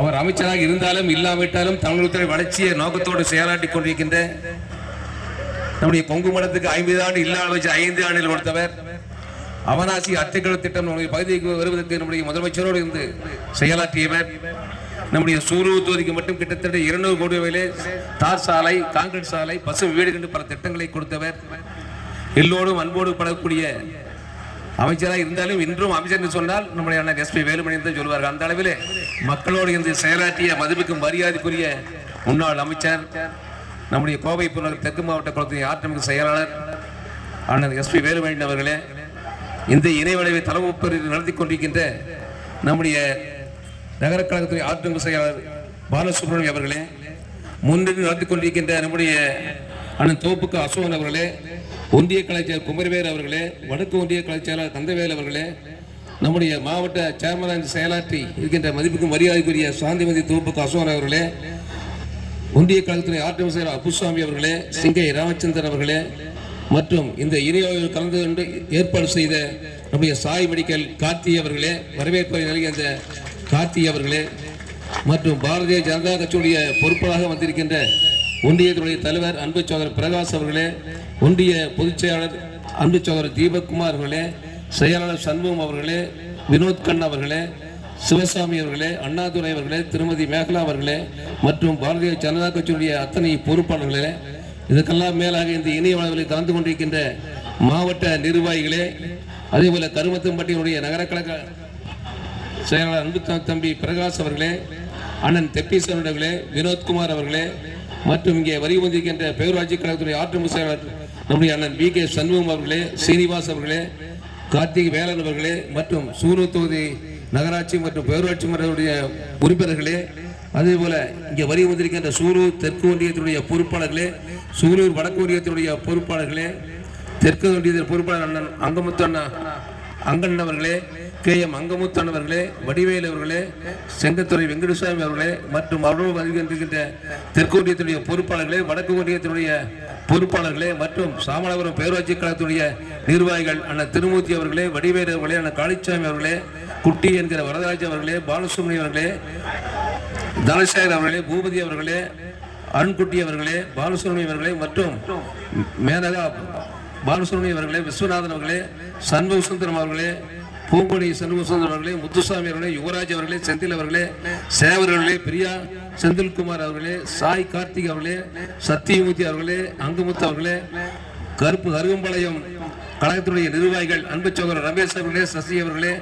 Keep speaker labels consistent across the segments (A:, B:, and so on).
A: அவர் அமைச்சராக இருந்தாலும் இல்லாவிட்டாலும் தமிழகத்துறை வளர்ச்சியை நோக்கத்தோடு செயலாற்றிக் கொண்டிருக்கின்ற நம்முடைய கொங்கு மடத்துக்கு ஐம்பது ஆண்டு இல்லாத வச்சு ஐந்து ஆண்டில் கொடுத்தவர். அவனாசி அத்திக்கடவு திட்டம் நம்முடைய பகுதிக்கு வருவதற்கு நம்முடைய முதலமைச்சரோடு இருந்து செயலாற்றியவர். நம்முடைய சூலூர் தொகுதிக்கு மட்டும் கிட்டத்தட்ட இருநூறு கோடி ரூபாயிலே தார் சாலை காங்கிரீட் சாலை பசு வீடு கண்டு பல திட்டங்களை கொடுத்தவர். எல்லோரும் அன்போடு படக்கூடிய அமைச்சராக இருந்தாலும் இன்றும் அமைச்சர் என்று சொன்னால் நம்முடைய அண்ணன் எஸ்பி வேலுமணி என்று சொல்வார்கள். அந்த அளவிலே மக்களோடு இருந்து செயலாற்றிய மதிப்புக்கும் மரியாதைக்குரிய முன்னாள் அமைச்சர் நம்முடைய கோவை புனர் தெற்கு மாவட்ட குளத்தின் ஆற்றமிகு செயலாளர் அண்ணன் எஸ்பி வேலுமணி அவர்களே இந்த இணைவளைவை தலைமுப்பரி நடத்தி கொண்டிருக்கின்ற நம்முடைய நகர கழகத்துறை ஆற்றமிகு செயலாளர் பாலசுப்ரமணியம் அவர்களே முன்னின்று நடத்தி கொண்டிருக்கின்ற நம்முடைய அண்ணன் தோப்புக்கு அசோகன் அவர்களே ஒன்றிய கலைச்செயலர் குமரவேல் அவர்களே வடக்கு ஒன்றிய கலைச்செயலர் தந்தவேல் அவர்களே நம்முடைய மாவட்ட சேர்மன் செயலாற்றி இருக்கின்ற மதிப்புக்கும் மரியாதைக்குரிய சாந்திமதி தோப்புக்கு அசோகன் அவர்களே ஒன்றிய கழகத்துறை ஆற்றல் செயலர் அப்புசாமி அவர்களே சிங்கை ராமச்சந்திரன் அவர்களே மற்றும் இந்த இணையோவில் கலந்து கொண்டு ஏற்பாடு செய்த நம்முடைய சாய் மெடிக்கல் கார்த்தி அவர்களே வரவேற்பை நல்கிய அந்த கார்த்தி அவர்களே மற்றும் பாரதிய ஜனதா கட்சியுடைய பொறுப்பாக வந்திருக்கின்ற ஒன்றியத்துடைய தலைவர் அன்பு சோதரர் பிரகாஷ் அவர்களே ஒன்றிய பொதுச் செயலாளர் அன்பு சோதரர் தீபக்குமார் அவர்களே செயலாளர் சண்முகம் அவர்களே வினோத் கண் அவர்களே சிவசாமி அவர்களே அண்ணாதுரை அவர்களே திருமதி மேகலா அவர்களே மற்றும் பாரதிய ஜனதா கட்சியுடைய அத்தனை பொறுப்பாளர்களே இதுக்கெல்லாம் மேலாக இந்த இணையவளவில் கலந்து கொண்டிருக்கின்ற மாவட்ட நிர்வாகிகளே அதேபோல கருமத்தம்பட்டியினுடைய நகர கழக செயலாளர் அன்பு தம்பி பிரகாஷ் அவர்களே அண்ணன் தெப்பீசன் அவர்களே வினோத்குமார் அவர்களே மற்றும் இங்கே வரி வந்திருக்கின்ற பேரூராட்சி கழகத்துடைய ஆற்றல் செயலாளர் நம்முடைய அண்ணன் வி கே சண்முகம் அவர்களே சீனிவாஸ் அவர்களே கார்த்திக் வேலன் அவர்களே மற்றும் சூலூர் தொகுதி நகராட்சி மற்றும் பேரூராட்சி மன்றத்துடைய உறுப்பினர்களே அதே போல இங்கே வரி வந்திருக்கின்ற சூலூர் தெற்கு ஒன்றியத்தினுடைய பொறுப்பாளர்களே சூலூர் வடக்கு ஒன்றியத்தினுடைய பொறுப்பாளர்களே தெற்கு ஒன்றியத்தின் பொறுப்பாளர் அண்ணன் அங்கமுத்து அண்ணா அவர்களே கே எம் அங்கமுத்தன் அவர்களே வடிவேல் அவர்களே செங்கத்துறை வெங்கடசாமி அவர்களே மற்றும் அவரோடு வருகின்ற தெற்கு ஒன்றியத்தினுடைய பொறுப்பாளர்களே வடக்கு ஒன்றியத்தினுடைய பொறுப்பாளர்களே மற்றும் சாமலபுரம் பேரூராட்சி கழகத்துடைய நிர்வாகிகள் அண்ணன் திருமூர்த்தி அவர்களே வடிவேறு அவர்களே அண்ணன் காளிச்சாமி அவர்களே குட்டி என்கிற வரதராஜ் அவர்களே பாலசுப்ரமணியம் அவர்களே தனசேகர் அவர்களே பூபதி அவர்களே அருண்குட்டி அவர்களே பாலசுப்ரமணியம் அவர்களே மற்றும் மேனகா பாலசுப்ரமணியம் அவர்களே விஸ்வநாதன் அவர்களே சண்முக சுந்தரம் அவர்களே பூங்கொடி சண்முக அவர்களே முத்துசாமி அவர்களே யுவராஜ் அவர்களே செந்தில் அவர்களே சேவர் அவர்களே பிரியா செந்தில்குமார் அவர்களே சாய் கார்த்திக் அவர்களே சத்தியமூர்த்தி அவர்களே அங்குமுத்து அவர்களே கருப்பு கருகம்பாளையம் கழகத்தினுடைய நிர்வாகிகள் அன்பு சோகர் ரமேஷ் அவர்களே சசி அவர்களே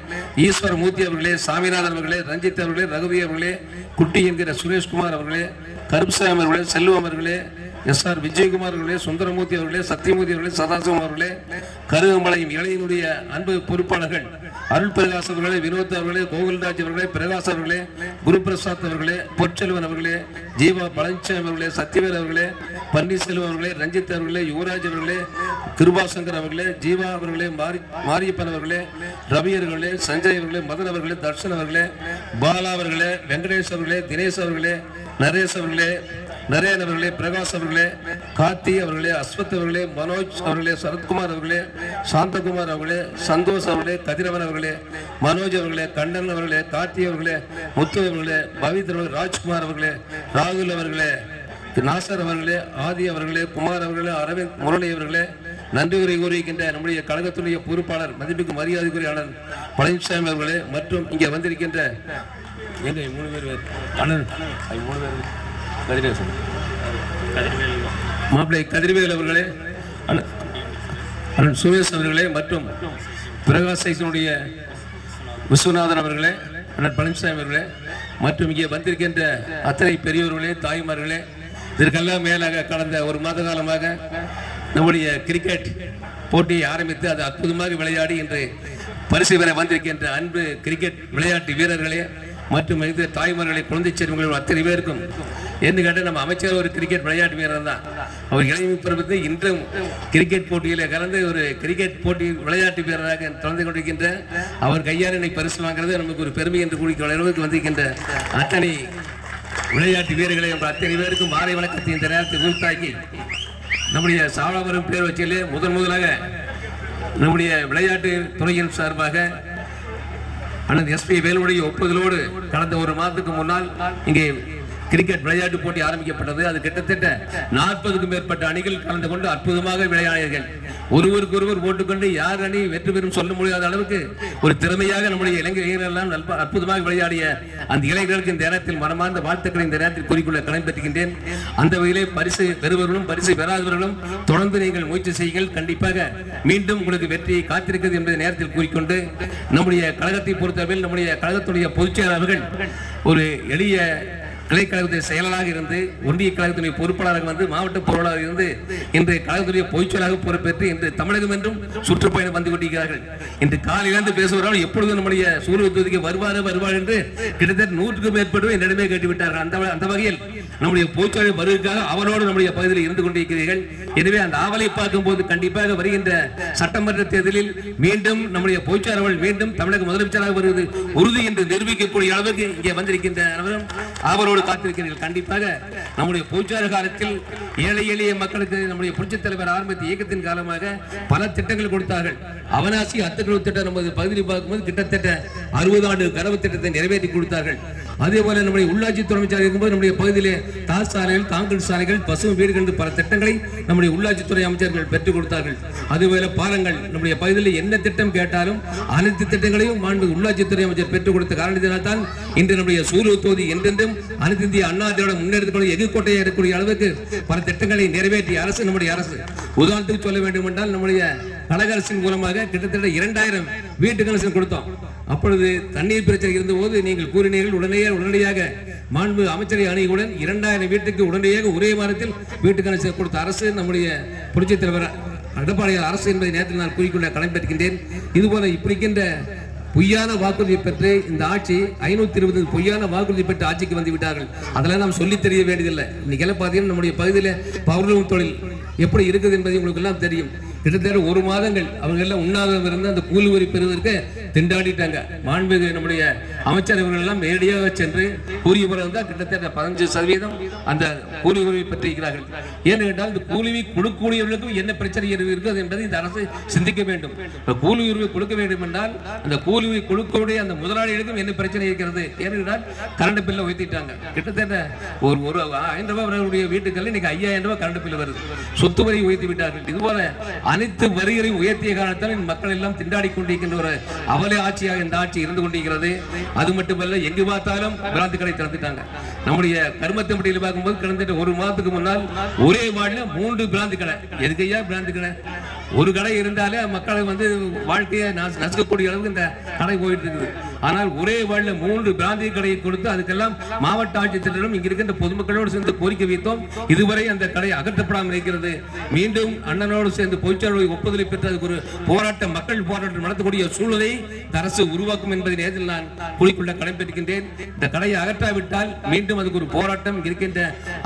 A: ஈஸ்வர மூர்த்தி அவர்களே சாமிநாதன் அவர்களே ரஞ்சித் அவர்களே ரகுவி அவர்களே குட்டி என்கிற சுரேஷ்குமார் அவர்களே கருப்புசாமி அவர்களே செல்வம் அவர்களே எஸ் ஆர் விஜயகுமார் அவர்களே சுந்தரமூர்த்தி அவர்களே சத்தியமூர்த்தி அவர்களே சதாசிவம் அவர்களே கருகம்பாளையம் இளையினுடைய அன்பு பொறுப்பாளர்கள் அருள் பிரகாஷ் அவர்களே வினோத் அவர்களே கோகுல்ராஜ் அவர்களே பிரகாஷ் அவர்களே குரு பிரசாத் அவர்களே பொற்செல்வன் அவர்களே ஜீவா பழனிசாமி அவர்களே சத்யவேல் அவர்களே பன்னீர்செல்வம் அவர்களே ரஞ்சித் அவர்களே யுவராஜ் அவர்களே கிருபாசங்கர் அவர்களே ஜீவா அவர்களே மாரி மாரியப்பன் அவர்களே ரவி அவர்களே சஞ்சய் அவர்களே மதன் அவர்களே தர்ஷன் அவர்களே பாலா அவர்களே வெங்கடேஷ் அவர்களே தினேஷ் அவர்களே நரேஷ் அவர்களே நரேன் அவர்களே பிரகாஷ் அவர்களே கார்த்தி அவர்களே அஸ்வத் அவர்களே மனோஜ் அவர்களே சரத்குமார் அவர்களே சாந்தகுமார் அவர்களே சந்தோஷ் அவர்களே கதிரவன் அவர்களே மனோஜ் அவர்களே கண்ணன் அவர்களே கார்த்தி அவர்களே முத்து அவர்களே பவித்ர அவர்களே ராஜ்குமார் அவர்களே ராகுல் அவர்களே நாசர் அவர்களே ஆதி அவர்களே குமார் அவர்களே அரவிந்த் முரளி அவர்களே நன்றி உரை கூறியிருக்கின்ற நம்முடைய கழகத்துடைய பொறுப்பாளர் மதிப்புக்கு மரியாதைக்குரிய அண்ணன் பழனிசாமி அவர்களே மற்றும் இங்கே வந்திருக்கின்ற எங்க மூணு பேர்? அண்ணன். மூணு பேர். கதிரேசன் மாப்பிள்ளை கதிர்வேல் அவர்களே அண்ணன் சுரேஷ் அவர்களே மற்றும் பிரகாசனுடைய விஸ்வநாதன் அவர்களே அண்ணன் பழனிசாமி அவர்களே மற்றும் இங்கே வந்திருக்கின்ற அத்தனை பெரியவர்களே தாய்மார்களே இதற்கெல்லாம் மேலாக கடந்த ஒரு மாத காலமாக நம்முடைய கிரிக்கெட் போட்டியை ஆரம்பித்து அது அற்புதமாக விளையாடி இன்று பரிசு பெற வந்திருக்கின்ற அன்பு கிரிக்கெட் விளையாட்டு வீரர்களே மற்றும் இது தாய்மார்களை குழந்தை செல்வங்களும் அத்தனை பேருக்கும் என்று கேட்டால் நம்ம அமைச்சர் ஒரு கிரிக்கெட் விளையாட்டு வீரர் தான் அவர் இளைஞர் பருவத்தில் இன்றும் கிரிக்கெட் போட்டியில் கலந்து ஒரு கிரிக்கெட் போட்டி விளையாட்டு வீரராக கலந்து கொண்டிருக்கின்ற அவர் கையால் என்னை பரிசு வாங்குறது நமக்கு ஒரு பெருமை என்று கூடிய அளவுக்கு வந்திருக்கின்ற அத்தனை விளையாட்டு வீரர்களை நம்ம அத்தனை பேருக்கும் மாலை வணக்கத்தை இந்த நேரத்தை உறுத்தாக்கி நம்முடைய சாவளாபுரம் பேர் வச்சிலே முதன் முதலாக நம்முடைய விளையாட்டு துறையின் சார்பாக அண்ணன் எஸ்பி வேலுடைய ஒப்புதலோடு கடந்த ஒரு மாதத்துக்கு முன்னால் இங்கே கிரிக்கெட் விளையாட்டு போட்டி ஆரம்பிக்கப்பட்டது. அது கிட்டத்தட்ட நாற்பதுக்கும் மேற்பட்ட அணிகள் கலந்து கொண்டு அற்புதமாக விளையாடினார்கள். ஒருவருக்கு ஒருவர் போட்டுக்கொண்டு யார் அணி வெற்றி பெறும் சொல்ல முடியாத அளவுக்கு ஒரு திறமையாக நம்முடைய இளைஞர்கள் எல்லாம் நல்ல- அற்புதமாக விளையாடிய அந்த இளைஞர்களுக்கு இந்த நேரத்தில் மனமார்ந்த வாழ்த்துக்களை இந்த நேரத்தில் குறிக்கொள்ள கடன்பெற்றுகின்றேன். அந்த வகையிலே பரிசு பெறுபவர்களும் பரிசு பெறாதவர்களும் தொடர்ந்து நீங்கள் முயற்சி செய்யுங்கள். கண்டிப்பாக மீண்டும் உங்களுக்கு வெற்றியை காத்திருக்கிறது என்பதை நேரத்தில் கூறிக்கொண்டு நம்முடைய கழகத்தை பொறுத்தவரையில் நம்முடைய கழகத்துடைய பொதுச் செயலாளர்கள் ஒரு எளிய கிளைக்கழகத்துடைய செயலாளராக இருந்து ஒன்றிய கழகத்துடைய பொறுப்பாளராக வந்து மாவட்ட பொருளாளராக இருந்து இன்று கழகத்துடைய பொய்ச்சலாக பொறுப்பேற்று இன்று தமிழகம் என்றும் சுற்றுப்பயணம் வந்து கொண்டிருக்கிறார்கள். இன்று காலையிலிருந்து பேசுகிறார்கள் எப்பொழுது நம்முடைய சூரிய தொகுதிக்கு வருவார் வருவார் என்று கிட்டத்தட்ட நூற்றுக்கும் மேற்பட்டு என்னிடமே கேட்டுவிட்டார்கள். அந்த அந்த வகையில் நம்முடைய பொய்ச்சொலர் வருவதற்காக அவரோடு நம்முடைய பகுதியில் இருந்து கொண்டிருக்கிறீர்கள். எனவே அந்த ஆவலை பார்க்கும் போது கண்டிப்பாக வருகின்ற சட்டமன்ற தேர்தலில் மீண்டும் நம்முடைய பொய்ச்சாளர்கள் மீண்டும் தமிழக முதலமைச்சராக வருவது உறுதி என்று நிரூபிக்கக்கூடிய அளவுக்கு இங்கே வந்திருக்கின்ற அனைவரும் அவரோடு காத்திருக்கிறீர்கள். கண்டிப்பாக நம்முடைய பொய்ச்சாளர் காலத்தில் ஏழை எளிய மக்களுக்கு நம்முடைய புரட்சித் தலைவர் ஆரம்பித்த இயக்கத்தின் காலமாக பல திட்டங்கள் கொடுத்தார்கள். அவனாசி அத்துக்கணு திட்டம் நமது பகுதியில் பார்க்கும்போது கிட்டத்தட்ட அறுபது ஆண்டு கனவு திட்டத்தை நிறைவேற்றி கொடுத்தார்கள். அதே போல நம்முடைய உள்ளாட்சி துறை இருக்கும்போது நம்முடைய பகுதியிலே தார் சாலைகள் காங்கிரீட் சாலைகள் பசுமை வீடுகள் என்று பல திட்டங்களை நம்முடைய உள்ளாட்சித்துறை அமைச்சர்கள் பெற்றுக் கொடுத்தார்கள். அதுபோல பாலங்கள் நம்முடைய பகுதியில் என்ன திட்டம் கேட்டாலும் அனைத்து திட்டங்களையும் மாண்பு உள்ளாட்சித்துறை அமைச்சர் பெற்றுக் கொடுத்த காரணத்தினால் தான் இன்று நம்முடைய சூரிய தொகுதி என்றென்றும் அனைத்து இந்திய அண்ணா திராவிட முன்னெடுத்துக்கொள்ள எதிர்கோட்டையாக இருக்கக்கூடிய அளவுக்கு பல திட்டங்களை நிறைவேற்றிய அரசு நம்முடைய அரசு. உதாரணத்துக்கு சொல்ல வேண்டும் என்றால் நம்முடைய கழக அரசின் மூலமாக கிட்டத்தட்ட இரண்டாயிரம் வீட்டு கனெக்ஷன் கொடுத்தோம். அப்பொழுது தண்ணீர் பிரச்சனை இருந்தபோது நீங்கள் கூறினீர்கள் உடனே உடனடியாக. மாண்பு அமைச்சரை அணியுடன் இரண்டாயிரம் வீட்டுக்கு உடனடியாக ஒரே வாரத்தில் வீட்டுக்கான கொடுத்த அரசு நம்முடைய புரட்சித் தலைவர் எடப்பாடி அரசு என்பதை நேற்று நான் குறிக்கொள்ள கடமைப்பட்டிருக்கின்றேன் இதுபோல இப்படிக்கின்ற பொய்யான வாக்குறுதி பெற்று இந்த ஆட்சி ஐநூத்தி இருபது பொய்யான வாக்குறுதி பெற்று ஆட்சிக்கு வந்து விட்டார்கள். அதெல்லாம் நாம் சொல்லி தெரிய வேண்டியதில்லை. இன்னைக்கு பார்த்தீங்கன்னா நம்முடைய பகுதியில் பௌர்ணம் தொழில் எப்படி இருக்குது என்பதை உங்களுக்கு எல்லாம் தெரியும். கிட்டத்தட்ட ஒரு மாதங்கள் அவங்க எல்லாம் உண்ணாவிரதம் இருந்து அந்த கூலி வரி பெறுவதற்கு திண்டாடிட்டாங்க. மாண்புமிகு நம்முடைய அமைச்சரவர்கள் எல்லாம் நேரடியாக சென்று கூலி தான் கிட்டத்தட்ட பதினஞ்சு சதவீதம் அந்த கூலி உரிமை பெற்றிருக்கிறார்கள். ஏன்னு கேட்டால் இந்த கூலி கொடுக்கக்கூடியவர்களுக்கும் என்ன பிரச்சனை இருக்கிறது என்பதை இந்த அரசு சிந்திக்க வேண்டும். கூலி உரிமை கொடுக்க வேண்டும் என்றால் அந்த கூலி உரிமை கொடுக்கக்கூடிய அந்த முதலாளிகளுக்கும் என்ன பிரச்சனை இருக்கிறது? ஏனென்றால் கரண்ட் பில்லை உயர்த்திட்டாங்க. கிட்டத்தட்ட ஒரு ஒரு ஆயிரம் ரூபாய் வரக்கூடிய வீட்டுக்கள் இன்னைக்கு ஐயாயிரம் ரூபாய் கரண்ட் பில் வருது. சொத்து வரி உயர்த்தி விட்டார்கள். இதுபோல அனைத்து வரிகளையும் உயர்த்திய காரணத்தால் மக்கள் எல்லாம் திண்டாடி கொண்டிருக்கின்ற ஒரு அவல ஆட்சியாக இந்த ஆட்சி இருந்து கொண்டிருக்கிறது. அது மட்டுமல்ல எங்கு பார்த்தாலும் பிராந்தி கடை திறந்துட்டாங்க. நம்முடைய கருமத்தம்பட்டியில் பார்க்கும்போது கிடந்துட்டு ஒரு மாதத்துக்கு முன்னால் ஒரே வார்டில் மூன்று பிராந்தி கடை எதுக்கையா பிராந்தி கடை ஒரு கடை இருந்தாலே மக்களை வந்து வாழ்க்கையை நசுக்கக்கூடிய அளவுக்கு இந்த கடை போயிட்டு இருக்குது. ஆனால் ஒரே வார்டில் மூன்று பிராந்திய கடையை கொடுத்து அதுக்கெல்லாம் மாவட்ட ஆட்சித்தலைவரும் இங்க இருக்கின்ற பொதுமக்களோடு சேர்ந்து கோரிக்கை வைத்தோம். இதுவரை அந்த கடை அகற்றப்படாமல் இருக்கிறது. மீண்டும் அண்ணனோடு சேர்ந்து பொய்ச்சாளர்களை ஒப்புதலை பெற்று அதுக்கு ஒரு போராட்டம் மக்கள் போராட்டம் நடத்தக்கூடிய சூழலை அரசு உருவாக்கும் என்பதை நேரத்தில் நான் குழிக்குள்ள கடமைப்பட்டிருக்கின்றேன். இந்த கடையை அகற்றாவிட்டால் மீண்டும் அதுக்கு ஒரு போராட்டம் இருக்கின்ற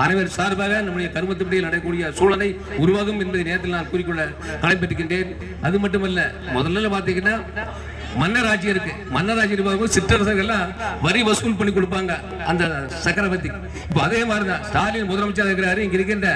A: அனைவர் சார்பாக நம்முடைய கருமத்துப்படியில் நடக்கக்கூடிய சூழலை உருவாகும் என்பதை நேரத்தில் நான் குறிக்கொள்ள கடமைப்பட்டிருக்கின்றேன். அது மட்டுமல்ல முதல்ல பார்த்தீங்கன்னா மன்னர் இருக்கு மன்னர் இருக்கும்போது சிற்றரசர்கள்லாம் வரி வசூல் பண்ணி கொடுப்பாங்க அந்த சக்கரவர்த்தி. இப்போ அதே மாதிரி தான் ஸ்டாலின் முதலமைச்சர் இருக்கிறாரு இங்க இருக்கின்ற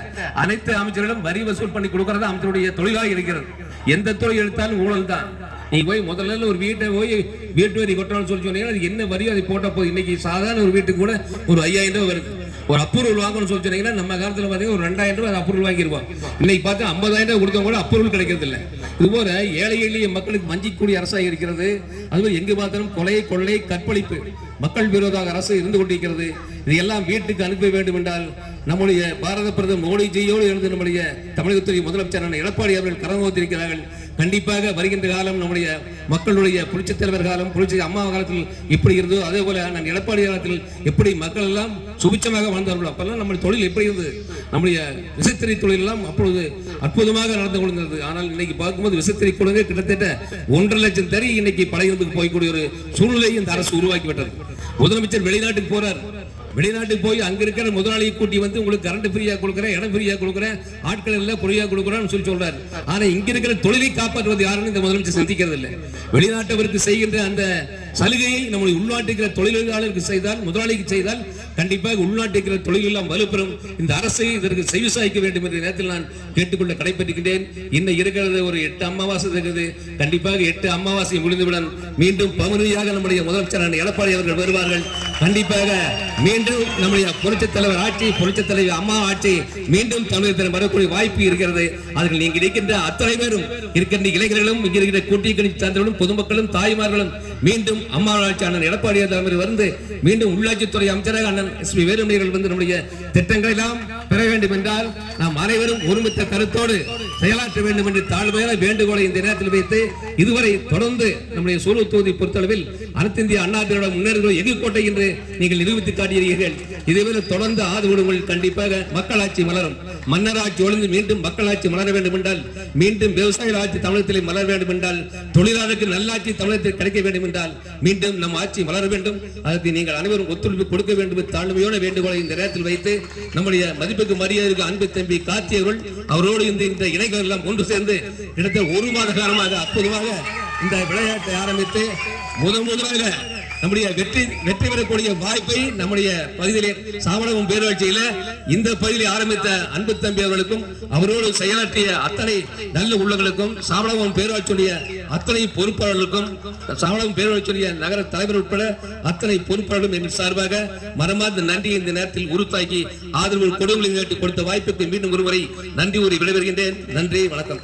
A: அனைத்து அமைச்சர்களும் வரி வசூல் பண்ணி கொடுக்கறது அமைச்சருடைய தொழிலாக இருக்கிறது. எந்த தொழில் எடுத்தாலும் ஊழல் தான். நீ போய் முதல்ல ஒரு வீட்டை போய் வீட்டு வரி கொட்டணும்னு சொல்லி சொன்னீங்கன்னா அது என்ன வரியோ அதை போட்ட போது இன்னைக்கு சாதாரண ஒரு வீட்டுக்கு கூட ஒரு ஐயாயிரம் ரூபாய் வருது. ஒரு அப்ரூவல் வாங்கணும்னு சொல்லி சொன்னீங்கன்னா நம்ம காலத்தில் பார்த்தீங்கன்னா ஒரு ரெண்டாயிரம் ரூபாய் அப்ரூவல் வாங்கிடுவோம் இன்னைக்கு பார்த்தா ஐம்பதாயிரம் ரூபாய் கொடுத்தவங்க கூட அப்ரூவல் கிடைக்கிறது இல்லை இதுபோல ஏழை எளிய மக்களுக்கு மஞ்சிக்கூடிய அரசாக இருக்கிறது. அதுபோல் எங்கு பார்த்தாலும் கொலை கொள்ளை கற்பழிப்பு மக்கள் விரோத அரசு இருந்து கொண்டிருக்கிறது. இதையெல்லாம் வீட்டுக்கு அனுப்ப வேண்டும் என்றால் நம்முடைய பாரத பிரதமர் மோடிஜியோடு இருந்து நம்முடைய தமிழகத்துறை முதலமைச்சரான எடப்பாடி அவர்கள் கரம் வைத்திருக்கிறார்கள் கண்டிப்பாக வருகின்ற காலம் நம்முடைய மக்களுடைய புரட்சித் தலைவர் காலம் புரட்சி அம்மா காலத்தில் எப்படி இருந்தோ அதே போல நான் எடப்பாடி காலத்தில் எப்படி மக்கள் எல்லாம் சுபிச்சமாக வாழ்ந்தார்களோ அப்பெல்லாம் நம்முடைய தொழில் எப்படி இருந்தது? நம்முடைய விசைத்திரை தொழில் எல்லாம் அப்பொழுது அற்புதமாக நடந்து கொண்டிருந்தது. ஆனால் இன்னைக்கு பார்க்கும்போது விசைத்திரை குழந்தை கிட்டத்தட்ட ஒன்றரை லட்சம் தறி இன்னைக்கு பழையத்துக்கு போய்க்கூடிய ஒரு சூழ்நிலையை இந்த அரசு உருவாக்கி விட்டது முதலமைச்சர் வெளிநாட்டுக்கு போறார். வெளிநாட்டுக்கு போய் அங்க இருக்கிற முதலாளியை கூட்டி வந்து உங்களுக்கு கரண்ட் ஃப்ரீயா கொடுக்குறேன் இடம் ஃப்ரீயா கொடுக்குறேன் ஆட்கள் எல்லாம் ஃப்ரீயா கொடுக்குறேன்னு சொல்லி சொல்றாரு. ஆனா இங்க இருக்கிற தொழிலை காப்பாற்றுவது யாருன்னு இந்த முதலமைச்சர் சிந்திக்கிறது இல்லை. வெளிநாட்டவருக்கு செய்கின்ற அந்த சலுகையை நம்முடைய உள்நாட்டுக்கிற தொழிலாளருக்கு செய்தால் முதலாளிக்கு செய்தால் கண்டிப்பாக உள்நாட்டுக்கிற தொழில் எல்லாம் வலுப்பெறும். இந்த அரசை இதற்கு செவிசாய்க்க வேண்டும் என்ற நேரத்தில் நான் கேட்டுக்கொள்ள கடைபெற்றுகின்றேன். இன்னும் இருக்கிறது ஒரு எட்டு அமாவாசை இருக்குது கண்டிப்பாக எட்டு அமாவாசை முடிந்தவுடன் மீண்டும் பகுதியாக நம்முடைய முதலமைச்சர் எடப்பாடி அவர்கள் வருவார்கள். கண்டிப்பாக மீண்டும் நம்முடைய புரட்சித் தலைவர் ஆட்சி புரட்சித் தலைவர் அம்மா ஆட்சி மீண்டும் தமிழகத்தில் வரக்கூடிய வாய்ப்பு இருக்கிறது. அதில் நீங்க இருக்கின்ற அத்தனை பேரும் இருக்கின்ற இளைஞர்களும் இங்க இருக்கிற கூட்டிய சார்ந்தவர்களும் பொதுமக்களும் தாய்மார்களும் மீண்டும் அம்மா ஆட்சி அண்ணன் எடப்பாடி தலைவர் வந்து மீண்டும் உள்ளாட்சித்துறை அமைச்சராக அண்ணன் எஸ் பி வேலுமணிகள் வந்து நம்முடைய திட்டங்களை எல்லாம் பெற வேண்டும் என்றால் நாம் அனைவரும் ஒருமித்த கருத்தோடு செயலாற்ற வேண்டும் என்று தாழ்மையான வேண்டுகோளை இந்த நேரத்தில் வைத்து இதுவரை தொடர்ந்து நம்முடைய சூலூர் தொகுதி பொறுத்தளவில் அனைத்து இந்திய அண்ணா திராவிட முன்னேறுகிற எதிர்கோட்டை என்று நீங்கள் நிரூபித்து காட்டியிருக்கிறீர்கள். இதுவரை தொடர்ந்து ஆதரவு கண்டிப்பாக மக்களாட்சி மலரும். மன்னராட்சி ஒழுந்து மீண்டும் மக்களாட்சி மலர வேண்டும் என்றால் மீண்டும் விவசாய ஆட்சி தமிழகத்தில் மலர வேண்டும் என்றால் தொழிலாளருக்கு நல்லாட்சி தமிழகத்தில் கிடைக்க வேண்டும் என்றால் மீண்டும் நம் ஆட்சி மலர வேண்டும். அதற்கு நீங்கள் அனைவரும் ஒத்துழைப்பு கொடுக்க வேண்டும். தாழ்மையோட வேண்டுகோளை இந்த நேரத்தில் வைத்து நம்முடைய மதிப்பு அன்புக்கு மரியாதைக்கு அன்பு தம்பி காத்தியவர்கள் அவரோடு இந்த இந்த இணைகள் எல்லாம் ஒன்று சேர்ந்து கிட்டத்தட்ட ஒரு மாத காலமாக அற்புதமாக இந்த விளையாட்டை ஆரம்பித்து முதன் முதலாக நம்முடைய வெற்றி வெற்றி பெறக்கூடிய வாய்ப்பை நம்முடைய பகுதியிலே சாமணமும் பேரூராட்சியில இந்த பகுதியில் ஆரம்பித்த அன்பு தம்பி அவர்களுக்கும் அவரோடு செயலாற்றிய அத்தனை நல்ல உள்ளங்களுக்கும் சாமணவம் பேரூராட்சியுடைய அத்தனை பொறுப்பாளர்களுக்கும் சாமணவம் பேரூராட்சியுடைய நகர தலைவர் உட்பட அத்தனை பொறுப்பாளர்களும் என் சார்பாக மரமார்ந்த நன்றி இந்த நேரத்தில் உருத்தாக்கி ஆதரவு கொடுங்களை கேட்டு கொடுத்த வாய்ப்புக்கு மீண்டும் ஒருமுறை நன்றி கூறி விடைபெறுகின்றேன். நன்றி வணக்கம்.